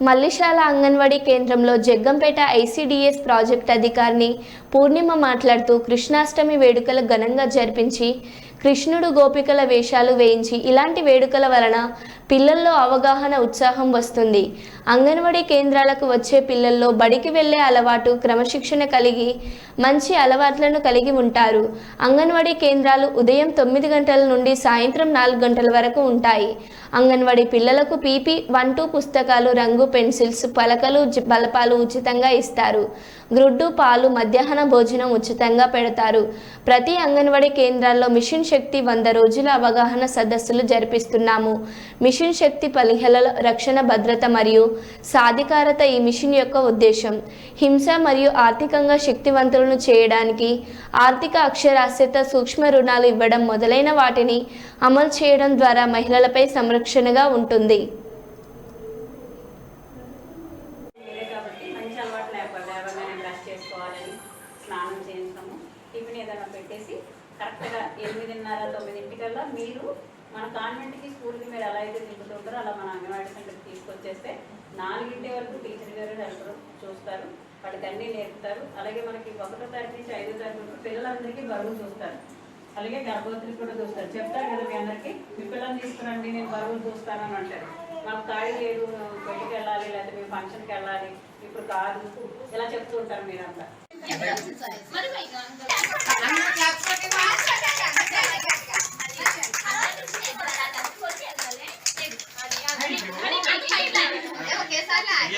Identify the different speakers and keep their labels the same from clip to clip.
Speaker 1: మల్లిశాల అంగన్వాడీ కేంద్రంలో Jaggampeta ICDS project అధికారిని పూర్ణిమ మాట్లాడుతూ కృష్ణాష్టమి వేడుకలు ఘనంగా జరిపించి కృష్ణుడు గోపికల వేషాలు వేయించి ఇలాంటి వేడుకల వలన పిల్లల్లో అవగాహన ఉత్సాహం వస్తుంది. అంగన్వాడీ కేంద్రాలకు వచ్చే పిల్లల్లో బడికి వెళ్ళే అలవాటు క్రమశిక్షణ కలిగి మంచి అలవాట్లను కలిగి ఉంటారు. అంగన్వాడీ కేంద్రాలు ఉదయం తొమ్మిది గంటల నుండి సాయంత్రం నాలుగు గంటల వరకు ఉంటాయి. అంగన్వాడీ పిల్లలకు పీపీ వన్ టూ పుస్తకాలు రంగు పెన్సిల్స్ పలకలు బలపాలు ఉచితంగా ఇస్తారు. గ్రుడ్డు పాలు మధ్యాహ్న భోజనం ఉచితంగా పెడతారు. ప్రతి అంగన్వాడీ కేంద్రాల్లో మిషన్ శక్తి వంద రోజుల అవగాహన సదస్సులు జరిపిస్తున్నాము. మిషన్ శక్తి పలిహల రక్షణ భద్రత మరియు సాధికారత ఈ మిషన్ యొక్క ఉద్దేశం. హింస మరియు ఆర్థికంగా శక్తివంతులను చేయడానికి ఆర్థిక అక్షరాస్యత సూక్ష్మ రుణాలు ఇవ్వడం మొదలైన వాటిని అమలు చేయడం ద్వారా మహిళలపై సంరక్షణగా ఉంటుంది.
Speaker 2: టిఫిన్ ఏదైనా పెట్టేసి కరెక్ట్గా ఎనిమిదిన్నర తొమ్మిదింటికల్లా మీరు మన కాన్వెంట్కి స్కూల్కి మీరు ఎలా అయితే దిగుతుంటారో అలా మన అంగన్వాడీ సెంటర్కి తీసుకొచ్చేస్తే నాలుగింటి వరకు టీచర్ గారు హెల్పర్ చూస్తారు. వాటికి అన్నీ నేర్పుతారు. అలాగే మనకి ఒకటో తారీఖు నుంచి ఐదో తారీఖు వరకు పిల్లలందరికీ బరువు చూస్తారు. అలాగే గర్భవతులు కూడా చూస్తారు. చెప్తారు కదా మీ అందరికీ మీ పిల్లల్ని తీసుకురండి నేను బరువులు చూస్తానని అంటారు. మాకు ఖాళీ లేదు పెళ్ళికి వెళ్ళాలి లేకపోతే మేము ఫంక్షన్కి వెళ్ళాలి ఇప్పుడు కాదు ఇలా చెప్తూ ఉంటారు మీరంతా.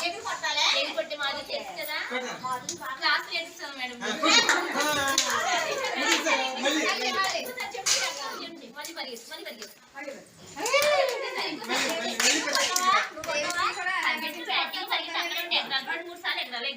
Speaker 3: ఎదురు కొట్టాలి
Speaker 4: ఎదురు
Speaker 3: కొట్టి మాది తెలుసు కదా క్లాసులు ఎదురు మేడం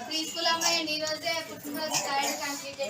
Speaker 4: ప్రీ స్కూల్ అమ్మాయి ఈ రోజే పుట్టినరోజు థర్డ్ కంప్లీట్